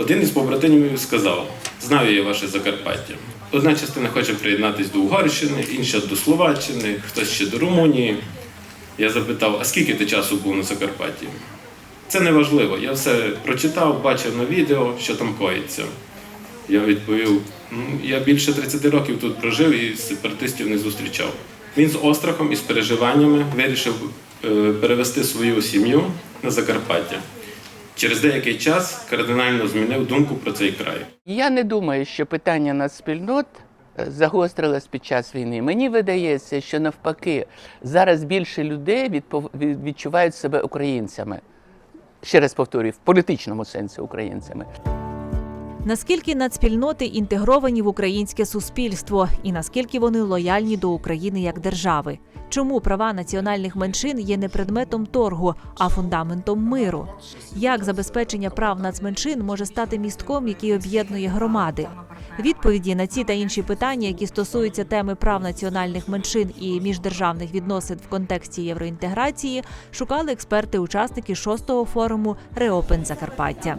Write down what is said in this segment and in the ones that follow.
Один із побратимів сказав: знаю я ваше Закарпаття. Одна частина хоче приєднатися до Угорщини, інша до Словаччини, хтось ще до Румунії. Я запитав, а скільки ти часу був на Закарпатті? Це не важливо. Я все прочитав, бачив на відео, що там коїться. Я відповів: «Ну, я більше 30 років тут прожив і сепаратистів не зустрічав. Він з острахом і з переживаннями вирішив е, перевести свою сім'ю на Закарпаття. Через деякий час кардинально змінив думку про цей край. Я не думаю, що питання нацспільнот е, загострилось під час війни. Мені видається, що навпаки зараз більше людей відчувають себе українцями. Ще раз повторюю, в політичному сенсі українцями. Наскільки нацспільноти інтегровані в українське суспільство, і наскільки вони лояльні до України як держави? Чому права національних меншин є не предметом торгу, а фундаментом миру? Як забезпечення прав нацменшин може стати містком, який об'єднує громади? Відповіді на ці та інші питання, які стосуються теми прав національних меншин і міждержавних відносин в контексті євроінтеграції, шукали експерти-учасники шостого форуму Реопен Закарпаття.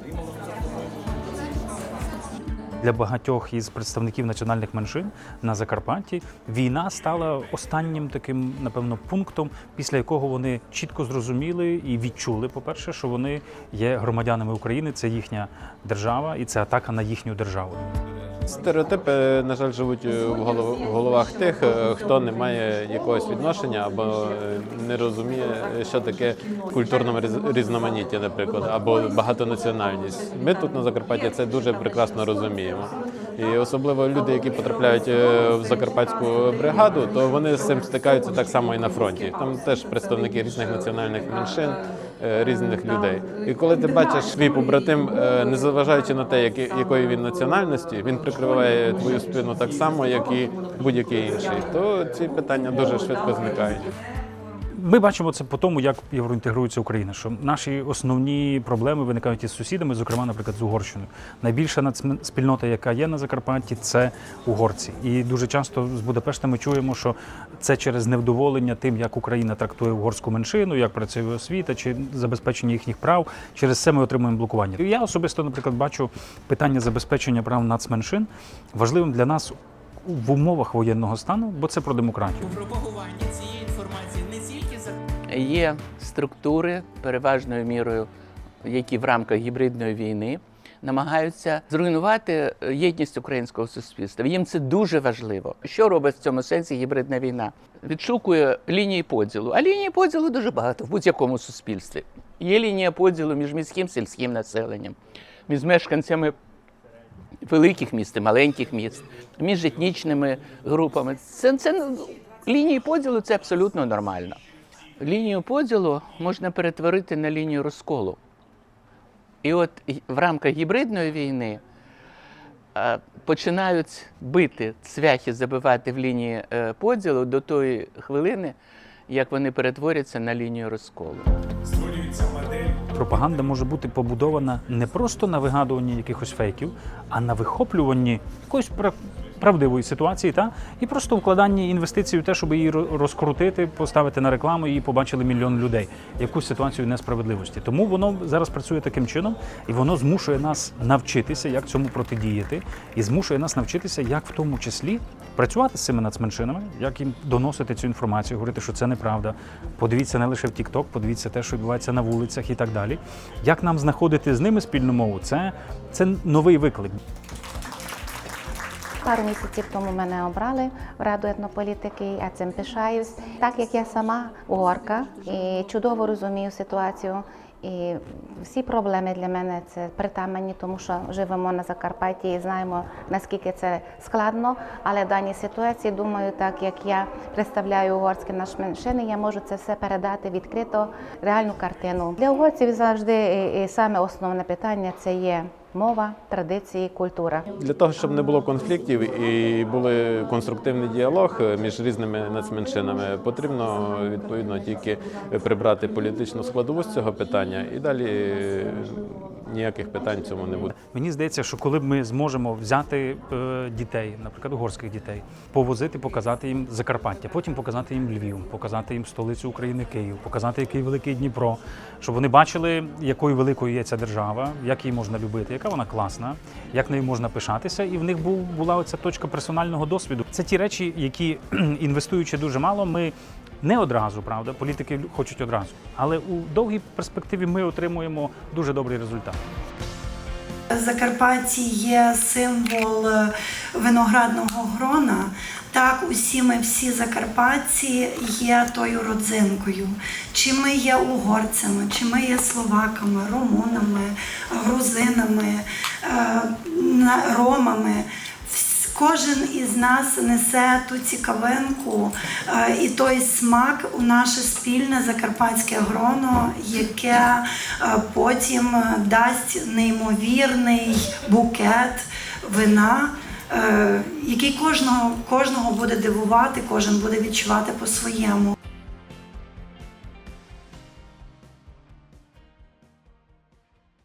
Для багатьох із представників національних меншин на Закарпатті війна стала останнім таким, напевно, пунктом, після якого вони чітко зрозуміли і відчули, по-перше, що вони є громадянами України, це їхня держава, і це атака на їхню державу. Стереотипи, на жаль, живуть в головах тих, е, хто не має якогось відношення або е, не розуміє, що таке культурне різноманіття, наприклад, або багатонаціональність. Ми тут на Закарпатті це дуже прекрасно розуміємо. І особливо люди, які потрапляють е, в закарпатську бригаду, то вони з цим стикаються так само і на фронті. Там теж представники різних національних меншин, е, різних людей. І коли ти бачиш свій побратим, е, незважаючи на те, якої він національності, він прикриває твою спину так само, як і будь-який інший, то ці питання дуже швидко зникають. Ми бачимо це по тому, як євроінтегрується Україна. Що наші основні проблеми виникають із сусідами, зокрема, наприклад, з Угорщиною. Найбільша спільнота, яка є на Закарпатті, це угорці. І дуже часто з Будапешта ми чуємо, що це через невдоволення тим, як Україна трактує угорську меншину, як працює освіта чи забезпечення їхніх прав. Через це ми отримуємо блокування. Я особисто, наприклад, бачу питання забезпечення прав нацменшин важливим для нас в умовах воєнного стану, бо це про демократію. Є структури переважною мірою, які в рамках гібридної війни намагаються зруйнувати е, єдність українського суспільства. Їм це дуже важливо. Що робить в цьому сенсі гібридна війна? Відшукує лінії поділу. А лінії поділу дуже багато в будь-якому суспільстві. Є лінія поділу між міським сільським населенням, між мешканцями великих міст і маленьких міст, між етнічними групами. Це, це ну, лінії поділу це абсолютно нормально. Лінію поділу можна перетворити на лінію розколу. І от в рамках гібридної війни е, починають бити цвяхи, забивати в лінії е, поділу до тої хвилини, як вони перетворяться на лінію розколу. Пропаганда може бути побудована не просто на вигадуванні якихось фейків, а на вихоплюванні якоїсь правдивої ситуації, та і просто вкладанні інвестицій в те, щоб її розкрутити, поставити на рекламу і побачили мільйон людей якусь ситуацію несправедливості. Тому воно зараз працює таким чином, і воно змушує нас навчитися, як цьому протидіяти, і змушує нас навчитися, як в тому числі працювати з цими нацменшинами, як їм доносити цю інформацію, говорити, що це неправда. Подивіться не лише в TikTok, подивіться те, що відбувається на вулицях і так далі. Як нам знаходити з ними спільну мову? Це, це новий виклик. Пару місяців тому мене обрали в Раду етнополітики, я цим пишаюсь. Так як я сама угорка і чудово розумію ситуацію. І всі проблеми для мене це притаманні, тому що живемо на Закарпатті і знаємо наскільки це складно. Але в даній ситуації думаю, так як я представляю угорські наші меншини, я можу це все передати відкрито, реальну картину. Для угорців завжди і саме основне питання це є мова, традиції, культура. Для того, щоб не було конфліктів і були конструктивний діалог між різними нацменшинами, потрібно відповідно тільки прибрати політичну складову з цього питання і далі ніяких питань в цьому не буде. Мені здається, що коли б ми зможемо взяти е, дітей, наприклад, угорських дітей, повозити, показати їм Закарпаття, потім показати їм Львів, показати їм столицю України Київ, показати який великий Дніпро, щоб вони бачили, якою великою є ця держава, як її можна любити, яка вона класна, як нею можна пишатися, і в них був була оця точка персонального досвіду. Це ті речі, які інвестуючи дуже мало, ми. Не одразу, правда, політики хочуть одразу, але у довгій перспективі ми отримуємо дуже добрий результат. Закарпатті є символ е, виноградного грона. Так, усі ми всі закарпатці є тою родзинкою. Чи ми є угорцями, чи ми є словаками, румунами, грузинами, е, ромами. Кожен із нас несе ту цікавинку е, і той смак у наше спільне закарпатське гроно, яке е, потім е, дасть неймовірний букет вина, який кожного, кожного буде дивувати, кожен буде відчувати по-своєму.